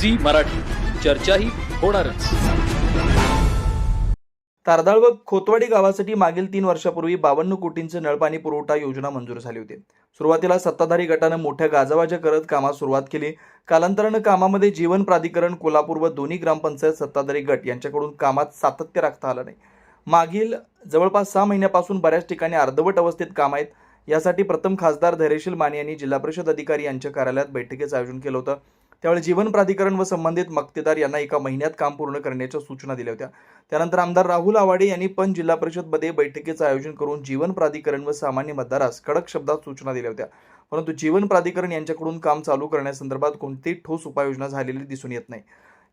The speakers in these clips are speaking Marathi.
झी मराठी. चर्चाही होणारच. तारदाळ व खोतवाडी गावासाठी मागील तीन वर्षापूर्वी बावन्न कोटींचे नळपाणी पुरवठा योजना मंजूर झाली होती. सुरुवातीला सत्ताधारी गटानं मोठ्या गाजावाजा करत कामास सुरुवात केली. कालांतरानं कामामध्ये जीवन प्राधिकरण कोल्हापूर व दोन्ही ग्रामपंचायत सत्ताधारी गट यांच्याकडून कामात सातत्य राखता आलं नाही. मागील जवळपास सहा महिन्यापासून बऱ्याच ठिकाणी अर्धवट अवस्थेत काम आहेत. यासाठी प्रथम खासदार धैर्यशील माने यांनी जिल्हा परिषद अधिकारी यांच्या कार्यालयात बैठकीचं आयोजन केलं होतं. त्यावेळी जीवन प्राधिकरण व संबंधित मक्तेदार यांना एका महिन्यात काम पूर्ण करण्याच्या सूचना दिल्या होत्या. त्यानंतर आमदार राहुल आवाडे यांनी पण जिल्हा परिषदमध्ये बैठकीचं आयोजन करून जीवन प्राधिकरण व सामान्य मतदारास कडक शब्दात सूचना दिल्या होत्या. परंतु जीवन प्राधिकरण यांच्याकडून काम चालू करण्यासंदर्भात कोणतीही ठोस उपाययोजना झालेली दिसून येत नाही.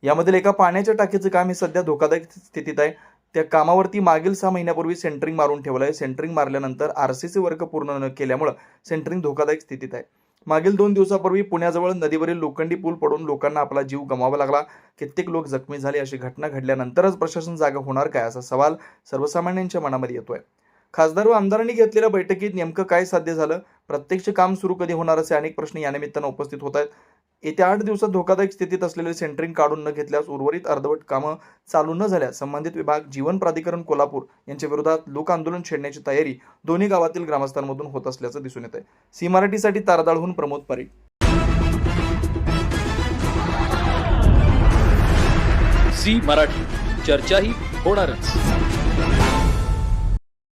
यामधील एका पाण्याच्या टाकीचं काम हे सध्या धोकादायक स्थितीत आहे. त्या कामावरती मागील सहा महिन्यापूर्वी सेंटरिंग मारून ठेवलं आहे. सेंटरिंग मारल्यानंतर आर सी सी पूर्ण न केल्यामुळं सेंटरिंग धोकादायक स्थितीत आहे. मागील दोन दिवसापूर्वी पुण्याजवळ नदीवरील लोखंडी पूल पडून लोकांना आपला जीव गमावा लागला. कित्येक लोक जखमी झाले. अशी घटना घडल्यानंतरच प्रशासन जागा होणार काय? असा सवाल सर्वसामान्यांच्या मनामध्ये येतोय. खासदार व आमदारांनी घेतलेल्या बैठकीत नेमकं काय साध्य झालं? प्रत्यक्ष काम सुरू कधी होणार असे अनेक प्रश्न यानिमित्तानं उपस्थित होत आहेत. येत्या आठ दिवसात धोकादायक स्थितीत असलेले सेंटरिंग काढून न घेतल्यास उर्वरित अर्धवट कामं चालू न झाल्यास संबंधित विभाग जीवन प्राधिकरण कोल्हापूर यांच्या विरोधात लोक आंदोलन छेडण्याची तयारी दोन्ही गावातील ग्रामस्थांमधून होत असल्याचं दिसून येत आहे सी मराठीसाठी तारदाळहून प्रमोद परी. सी मराठी चर्चाही होणारच.